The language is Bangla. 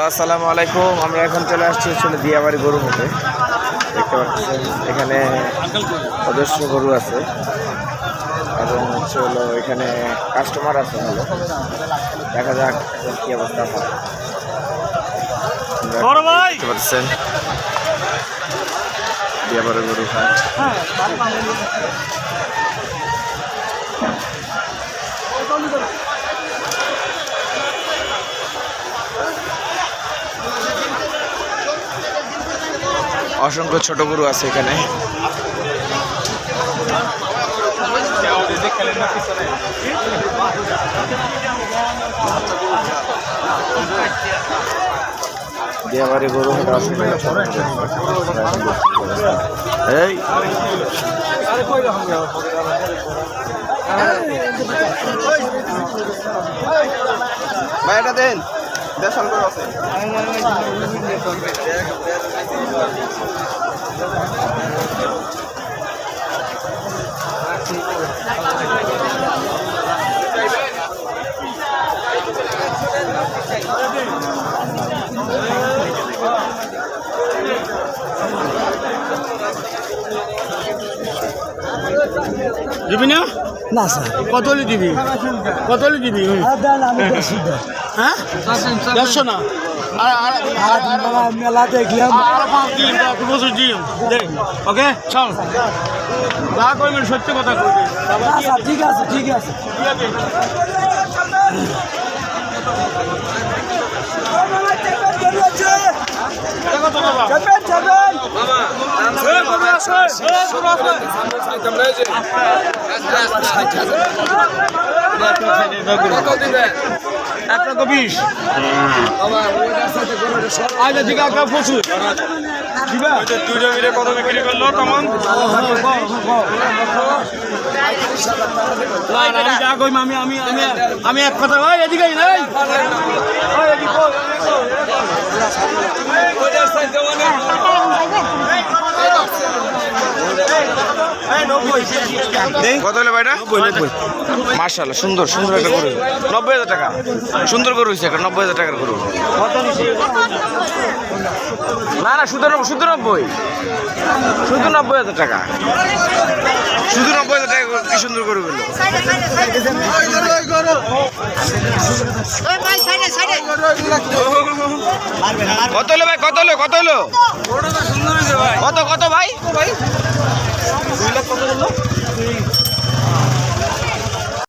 হ্যালো আসসালামু আলাইকুম। আমরা এখন চলে আসছি আসলে দিয়াবাড়ি গরু হাটে দেখতে পাচ্ছেন এখানে সদস্য গরু আছে। এবং হচ্ছে হলো এখানে কাস্টমার আছে ভালো। দেখা যাক কি অবস্থা হয়। দেখতে পাচ্ছেন দিয়াবাড়ি গরু হাট অসংখ্য ছোট গরু আছে এখানে। দিয়াবাড়ি গরু। এই। ভাই এটা দেন। দেড়শো করে আছে। দিবি না? না স্যার। কত হলে দিবি? কত হলে দিবি? হ্যাঁ? দেড়শো না? মেলা দেখলাম। বছর দিন ওকে চল। যা করবেন সত্য কথা করবেন না স্যার ঠিক আছে ঠিক আছে। কত বাবা এক টাকা বিশ। আচ্ছা ঠিক আছে প্রচুর দুইটা মিলে কত বিক্রি করল কেমন আমি আমি আমি আমি এক কথা ভাই এদিকে নাই ওই এদিকে ওই, এই নব্বই কত হলো ভাইটা? মার্শাল সুন্দর সুন্দর একটা গরু। নব্বই হাজার টাকা। সুন্দর গরু হয়েছে একটা, নব্বই হাজার টাকার গরু। না না, শুধু শুধু নব্বই। শুধু নব্বই হাজার টাকা। শুধু নব্বই হাজার টাকা কি সুন্দর গরু গুলো কত হলো ভাই, কত হলো কত হলো? কত কত ভাই ভাই? 거?